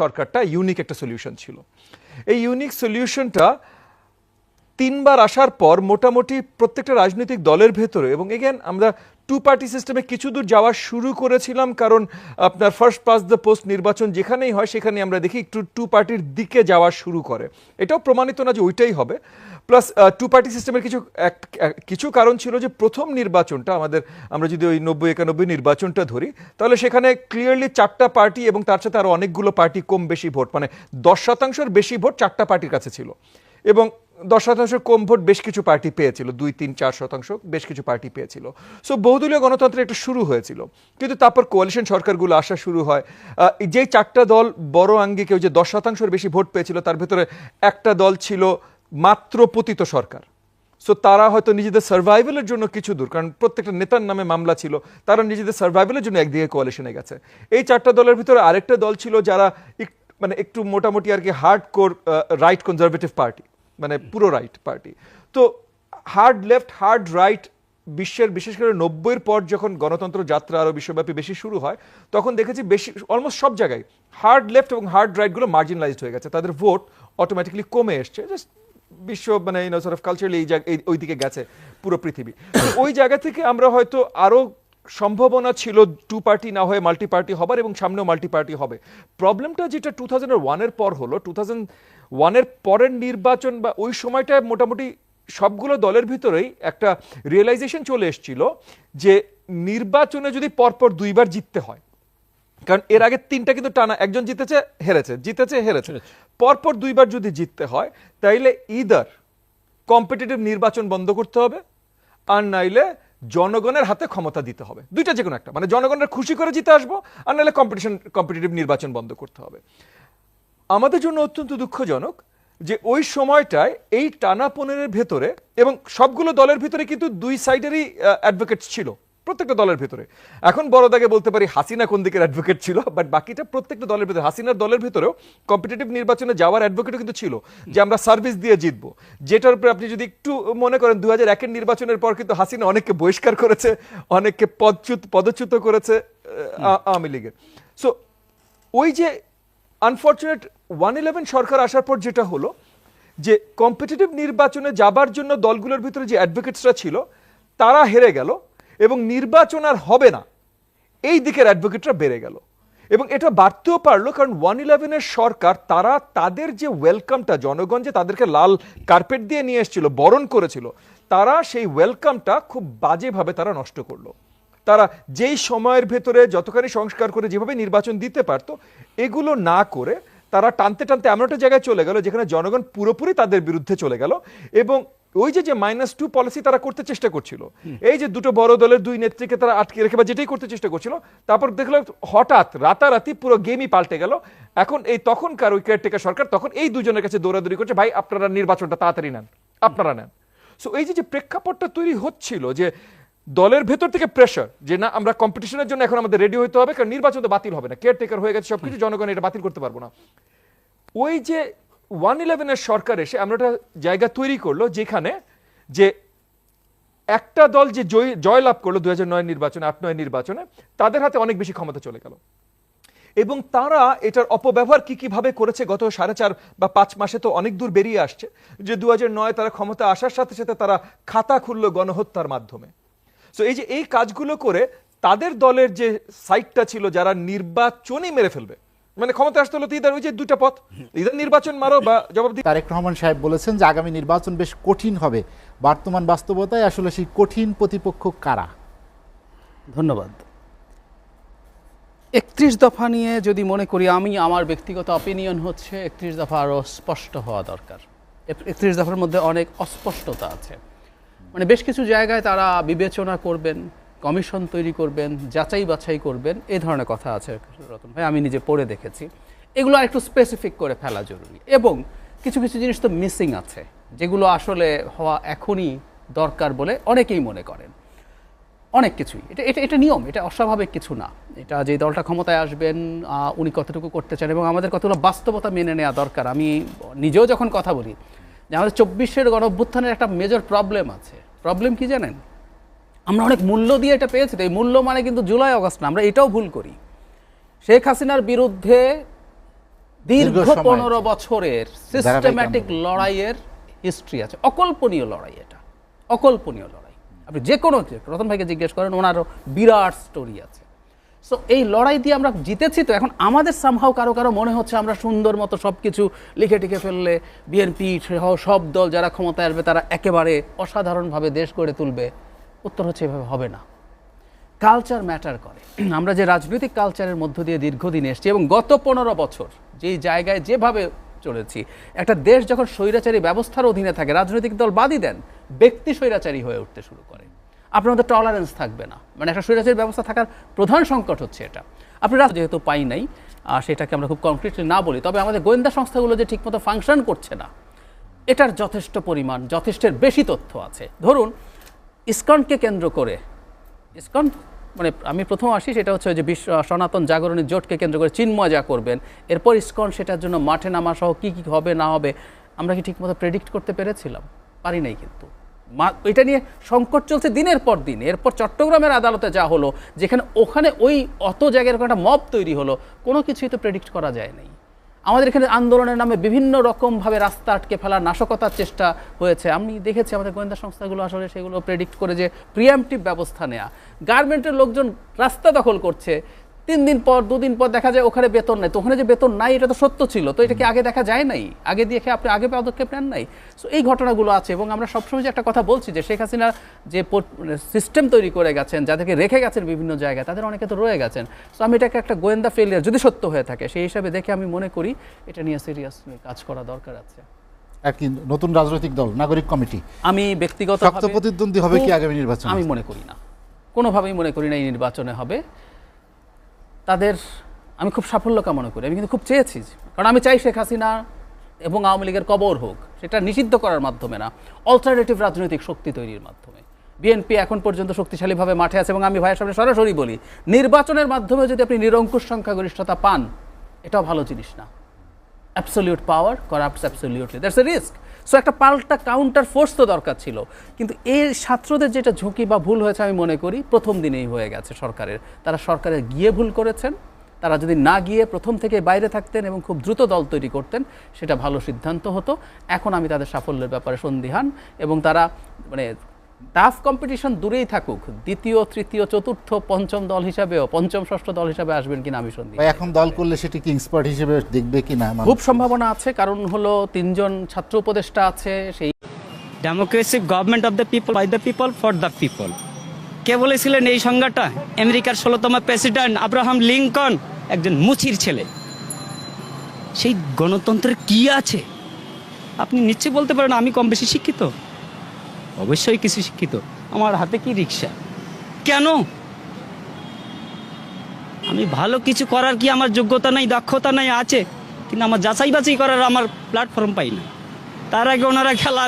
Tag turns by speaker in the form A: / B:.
A: সরকারটা ইউনিক একটা সলিউশন ছিল। এই ইউনিক সলিউশনটা তিনবার আসার পর মোটামুটি প্রত্যেকটা রাজনৈতিক দলের ভেতরে এবং এগেন আমরা টু পার্টি সিস্টেমে কিছু দূর যাওয়া শুরু করেছিলাম কারণ আপনার ফার্স্ট পাস দ্য পোস্ট নির্বাচন যেখানেই হয় সেখানে আমরা দেখি একটু টু পার্টির দিকে যাওয়া শুরু করে। এটাও প্রমাণিত না যে ওইটাই হবে। প্লাস টু পার্টি সিস্টেমের কিছু কিছু কারণ ছিল যে প্রথম নির্বাচনটা আমাদের, আমরা যদি ওই নব্বই একানব্বই নির্বাচনটা ধরি, তাহলে সেখানে ক্লিয়ারলি চারটা পার্টি এবং তার সাথে আরও অনেকগুলো পার্টি কম বেশি ভোট মানে দশ শতাংশের বেশি ভোট চারটা পার্টির কাছে ছিল। এবং দশ শতাংশের কম ভোট বেশ কিছু পার্টি পেয়েছিল, দুই, তিন, চার শতাংশ বেশ কিছু পার্টি পেয়েছিল। সো বহুদলীয় গণতন্ত্রের একটা শুরু হয়েছিল। কিন্তু তারপর কোয়ালিশন সরকারগুলো আসা শুরু হয়। যেই চারটা দল বড় ওই যে দশ শতাংশের বেশি ভোট পেয়েছিল, তার ভেতরে একটা দল ছিল মাত্র পতিত সরকার। সো তারা হয়তো নিজেদের সার্ভাইভালের জন্য কিছু দূর, কারণ প্রত্যেকটা নেতার নামে মামলা ছিল, তারা নিজেদের সার্ভাইভালের জন্য একদিকে কোয়ালিশনে গেছে। এই চারটা দলের ভিতরে আরেকটা দল ছিল যারা মানে একটু মোটামুটি আর কি hard core right conservative party মানে পুরো রাইট পার্টি তো হার্ড লেফট হার্ড রাইট বিশ্বের বিশেষ করে নব্বইয়ের পর যখন গণতন্ত্র যাত্রা আরও বিশ্বব্যাপী বেশি শুরু হয়, তখন দেখেছি বেশি অলমোস্ট সব জায়গায় হার্ড লেফট এবং হার্ড রাইটগুলো মার্জিনালাইজড হয়ে গেছে। তাদের ভোট অটোমেটিকলি কমে এসছে। জাস্ট বিশ্ব মানে ইউনো অফ কালচারালি এই ওই দিকে গেছে পুরো পৃথিবী। ওই জায়গা থেকে আমরা হয়তো আরও সম্ভাবনা ছিল টু পার্টি না হয়ে মাল্টি পার্টি হবার এবং সামনেও মাল্টি পার্টি হবে। প্রবলেমটা যেটা টু থাউজেন্ড ওয়ানের পর হলো টু থাউজেন্ড ওয়ানের পরের নির্বাচন বা ওই সময়টায় মোটামুটি সবগুলো দলের ভিতরেই একটা রিয়েলাইজেশন চলে এসেছিল যে নির্বাচনে যদি পরপর দুইবার জিততে হয়, কারণ এর আগে তিনটা কিন্তু টানা, একজন জিতেছে, হেরেছে জিতেছে হেরেছে। পরপর দুইবার যদি জিততে হয়, তাইলে ইদার কম্পিটিটিভ নির্বাচন বন্ধ করতে হবে, আর নাইলে জনগণের হাতে ক্ষমতা দিতে হবে। দুইটা যে কোনো একটা। মানে জনগণের খুশি করে জিতে আসব, আর নাহলে কম্পিটিশন কম্পিটিটিভ নির্বাচন বন্ধ করতে হবে। আমাদের জন্য অত্যন্ত দুঃখজনক যে ওই সময়টায় এই টানাপোনের ভেতরে এবং সবগুলো দলের ভিতরে কিন্তু দুই সাইডেরই অ্যাডভোকেট ছিল। প্রত্যেকটা দলের ভিতরে। এখন বড় দাগে বলতে পারি হাসিনা কোন দিকের অ্যাডভোকেট ছিল বাট বাকিটা প্রত্যেকটা দলের ভিতরে, হাসিনার দলের ভিতরেও কম্পিটিটিভ নির্বাচনে যাওয়ার অ্যাডভোকেটও কিন্তু ছিল, যে আমরা সার্ভিস দিয়ে জিতবো। যেটার উপরে আপনি যদি একটু মনে করেন দু হাজার একের নির্বাচনের পর কিন্তু হাসিনা অনেককে বহিষ্কার করেছে, অনেককে পদচ্যুত পদচ্যুত করেছে আওয়ামী লীগের। সো ওই যে আনফর্চুনেট ওয়ান ইলেভেন সরকার আসার পর যেটা হলো, যে কম্পিটিটিভ নির্বাচনে যাবার জন্য দলগুলোর ভিতরে যে অ্যাডভোকেটসরা ছিল, তারা হেরে গেল এবং নির্বাচন আর হবে না। এই দিকের অ্যাডভোকেটরা বেড়ে গেল। এবং এটা বাড়তেও পারল কারণ ওয়ান ইলেভেনের সরকার, তারা তাদের যে ওয়েলকামটা জনগণ যে তাদেরকে লাল কার্পেট দিয়ে নিয়ে এসেছিল, বরণ করেছিল, তারা সেই ওয়েলকামটা খুব বাজেভাবে তারা নষ্ট করল। তারা যেই সময়ের ভেতরে যতখানি সংস্কার করে যেভাবে নির্বাচন দিতে পারতো, এগুলো না করে তারা টানতে টানতে এমন একটা জায়গায় চলে গেল যেখানে জনগণ পুরোপুরি তাদের বিরুদ্ধে চলে গেল এবং ওই যে যে মাইনাস টু পলিসি তারা করতে চেষ্টা করছিল এই যে দুটো বড় দলের দুই নেত্রীকে তারা আটকে রেখে বা যেটাই করতে চেষ্টা করছিল তারপর দেখল হঠাৎ রাতারাতি পুরো গেমই পাল্টে গেল। এখন এই তখনকার ওই কেয়ারটেকার সরকার তখন এই দুজনের কাছে দৌড়াদৌড়ি করছে ভাই আপনারা নির্বাচনটা তাড়াতাড়ি নেন আপনারা নেন। সো এই যে যে প্রেক্ষাপটটা তৈরি হচ্ছিল যে দলের ভেতর থেকে প্রেশার যে না আমরা কম্পিটিশনের জন্য এখন আমাদের রেডি হইতে হবে কারণ নির্বাচন তো বাতিল হবে না কেয়ারটেকার হয়ে গেছে সবকিছু জনগণ এটা বাতিল করতে পারব না। ওই যে ওয়ান ইলেভেনের সরকার এসে আমরা একটা জায়গা তৈরি করল যেখানে যে একটা দল যে জয় জয়লাভ করল দু হাজার নয় নির্বাচনে, আট নয় নির্বাচনে, তাদের হাতে অনেক বেশি ক্ষমতা চলে গেল। এবং তারা এটার অপব্যবহার কি কীভাবে করেছে গত সাড়ে চার বা পাঁচ মাসে তো অনেক দূর বেরিয়ে আসছে, যে দু নয় তারা ক্ষমতা আসার সাথে সাথে তারা খাতা খুললো গণহত্যার মাধ্যমে। সো এই যে এই কাজগুলো করে তাদের দলের যে সাইটটা ছিল, যারা নির্বাচনই মেরে ফেলবে মানে ক্ষমতা আসতে হলো তো ইদার ওই যে দুইটা পথ। ইদার নির্বাচন মারো বা জবাব দিতে
B: তারেক রহমান সাহেব বলেছেন যে আগামী নির্বাচন বেশ কঠিন হবে। বর্তমান বাস্তবতায় আসলে সেই কঠিন প্রতিপক্ষ কারা?
C: ধন্যবাদ। একত্রিশ দফা নিয়ে যদি মনে করি আমি আমার ব্যক্তিগত অপিনিয়ন হচ্ছে একত্রিশ দফা আরও স্পষ্ট হওয়া দরকার। একত্রিশ দফার মধ্যে অনেক অস্পষ্টতা আছে। মানে বেশ কিছু জায়গায় তারা বিবেচনা করবেন কমিশন তৈরি করবেন, যাচাই বাছাই করবেন এই ধরনের কথা আছে, রতন ভাই, আমি নিজে পড়ে দেখেছি। এগুলো আর একটু স্পেসিফিক করে ফেলা জরুরি। এবং কিছু কিছু জিনিস তো মিসিং আছে, যেগুলো আসলে হওয়া এখনই দরকার বলে অনেকেই মনে করেন। অনেক কিছুই। এটা এটা এটা নিয়ম, এটা অস্বাভাবিক কিছু না। এটা যে দলটা ক্ষমতায় আসবেন উনি কতটুকু করতে চান এবং আমাদের কতগুলো বাস্তবতা মেনে নেওয়া দরকার। আমি নিজেও যখন কথা বলি, যে আমাদের চব্বিশের গণ একটা মেজর প্রবলেম আছে। প্রবলেম কি জানেন? আমরা অনেক মূল্য দিয়ে এটা পেয়েছি তো এই মূল্য মানে কিন্তু জুলাই অগস্ট না আমরা এটাও ভুল করি। শেখ হাসিনার বিরুদ্ধে দীর্ঘ পনেরো বছরের সিস্টেম্যাটিক লড়াইয়ের হিস্ট্রি আছে। অকল্পনীয় লড়াই এটা। অকল্পনীয় লড়াই। আপনি যে কোনো রতন ভাইকে জিজ্ঞেস করেন ওনারও বিরাট স্টোরি আছে। সো এই লড়াই দিয়ে আমরা জিতেছি তো এখন আমাদের সামহাও কারও কারও মনে হচ্ছে আমরা সুন্দর মতো সব কিছু লিখে টিখে ফেললে বিএনপি সহ সব দল যারা ক্ষমতায় আসবে তারা একেবারে অসাধারণভাবে দেশ গড়ে তুলবে। উত্তর হচ্ছে এভাবে হবে না। কালচার ম্যাটার করে। আমরা যে রাজনৈতিক কালচারের মধ্য দিয়ে দীর্ঘদিন এসেছি এবং গত পনেরো বছর যেই জায়গায় যেভাবে চলেছি, একটা দেশ যখন স্বৈরাচারী ব্যবস্থার অধীনে থাকে, রাজনৈতিক দল বাদই দেন, ব্যক্তি স্বৈরাচারী হয়ে উঠতে শুরু করে। আপনার মধ্যে টলারেন্স থাকবে না। মানে একটা স্বৈরাচারী ব্যবস্থা থাকার প্রধান সংকট হচ্ছে এটা। আপনি রাজ- যেহেতু পাই নাই, আর সেটাকে আমরা খুব কনক্রিটলি না বলি, তবে আমাদের গোয়েন্দা সংস্থাগুলো যে ঠিকমতো ফাংশন করছে না, এটার যথেষ্ট পরিমাণ, যথেষ্টের বেশি তথ্য আছে। ধরুন ইসকনকে কেন্দ্র করে। ইস্কন মানে আমি প্রথম আসি, সেটা হচ্ছে যে বিশ্ব, সনাতন জাগরণের জোটকে কেন্দ্র করে চিন্ময় যা করবেন। এরপর ইসকন সেটার জন্য মাঠে নামা সহ কী কী হবে, না হবে, আমরা কি ঠিকমতো প্রেডিক্ট করতে পেরেছিলাম? পারি নাই কিন্তু। মা- এটা নিয়ে সংকট চলছে দিনের পর দিন। এরপর চট্টগ্রামের আদালতে যা হলো, যেখানে ওখানে ওই অত জায়গায় একটা মব তৈরি হলো, কোনো কিছুই তো প্রেডিক্ট করা যায় নাই। আমাদের এখানে আন্দোলনের নামে বিভিন্ন রকমভাবে রাস্তা আটকে ফেলার নাশকতার চেষ্টা হয়েছে। আমি দেখেছি আমাদের গোয়েন্দা সংস্থাগুলো আসলে সেগুলো প্রেডিক্ট করে যে প্রিয়ামটিভ ব্যবস্থা নেয়া। গার্মেন্টের লোকজন রাস্তা দখল করছে। তিন দিন পর দুদিন পর দেখা যায় ওখানে বেতন নাই। তো ওখানে যে বেতন নাই এটা তো সত্য ছিল। তো এটা কি আগে দেখা যায় নাই? আগে দেখে আপনি আগে পদক্ষেপ নেন নাই? সো এই ঘটনাগুলো আছে এবং আমরা সবসময় যে একটা কথা বলছি যে শেখ হাসিনা যে সিস্টেম তৈরি করে গেছেন যাদেরকে রেখে গেছেন বিভিন্ন জায়গায় তাদের অনেকে তো রয়ে গেছেন। সো আমি এটাকে একটা গোয়েন্দা ফেলিয়ার যদি সত্য হয়ে থাকে সেই হিসাবে দেখে আমি মনে করি এটা নিয়ে সিরিয়াসলি কাজ করা দরকার আছে।
B: কি নতুন রাজনৈতিক দল নাগরিক কমিটি।
C: আমি ব্যক্তিগত
B: প্রতিদ্বন্দ্বী হবে কি আগামী নির্বাচনে?
C: আমি মনে করি না। কোনোভাবেই মনে করি না এই নির্বাচনে হবে। তাদের আমি খুব সাফল্য কামনা করি, আমি কিন্তু খুব চেয়েছি কারণ আমি চাই শেখ হাসিনা এবং আওয়ামী লীগের কবর হোক, সেটা নিষিদ্ধ করার মাধ্যমে না অল্টারনেটিভ রাজনৈতিক শক্তি তৈরির মাধ্যমে। বিএনপি এখন পর্যন্ত শক্তিশালীভাবে মাঠে আছে এবং আমি ভাইয়ের সামনে সরাসরি বলি, নির্বাচনের মাধ্যমে যদি আপনি নিরঙ্কুশ সংখ্যাগরিষ্ঠতা পান, এটাও ভালো জিনিস না। Absolute power corrupts absolutely that's a risk so একটা পাল্টা কাউন্টার ফোর্স তো দরকার ছিল। কিন্তু এর ছাত্রদের যেটা ঝুঁকি বা ভুল হয়েছে আমি মনে করি, প্রথম দিনেই হয়ে গেছে সরকারের। তারা সরকারে গিয়ে ভুল করেছেন। তারা যদি না গিয়ে প্রথম থেকে বাইরে থাকতেন এবং খুব দ্রুত দল তৈরি করতেন, সেটা ভালো সিদ্ধান্ত হতো। এখন আমি তাদের সাফল্যের ব্যাপারে সন্দিহান এবং তারা মানে টাফ কম্পিটিশন দূরেই থাকুক দ্বিতীয় তৃতীয় চতুর্থ পঞ্চম দল হিসাবেও পঞ্চম ষষ্ঠ দল হিসাবে আসবেন কিনা আমি সন্দেহ।
B: বা এখন দল করলে সেটি কি এক্সপার্ট হিসেবে দেখবে কিনা
C: খুব সম্ভাবনা আছে কারণ হলো তিনজন ছাত্র উপদেষ্টা আছে সেই
D: democracy government of the people by the people for the people কে বলেছিলেন এই সংজ্ঞাটা? আমেরিকার ষোলোতম প্রেসিডেন্ট আব্রাহাম লিঙ্কন একজন মুচির ছেলে। সেই গণতন্ত্রের কি আছে? আপনি নিশ্চয়ই বলতে পারেন আমি কম বেশি শিক্ষিত। অবশ্যই কিছু শিক্ষিত। আমার হাতে কি রিক্সা কেন? আমি ভালো কিছু করার কি আমার যোগ্যতা নাই, দক্ষতা নাই, আছে। কিন্তু আমার যাচাই বাছাই করার আমার প্ল্যাটফর্ম পাই না। তার আগে ওনারা খেলা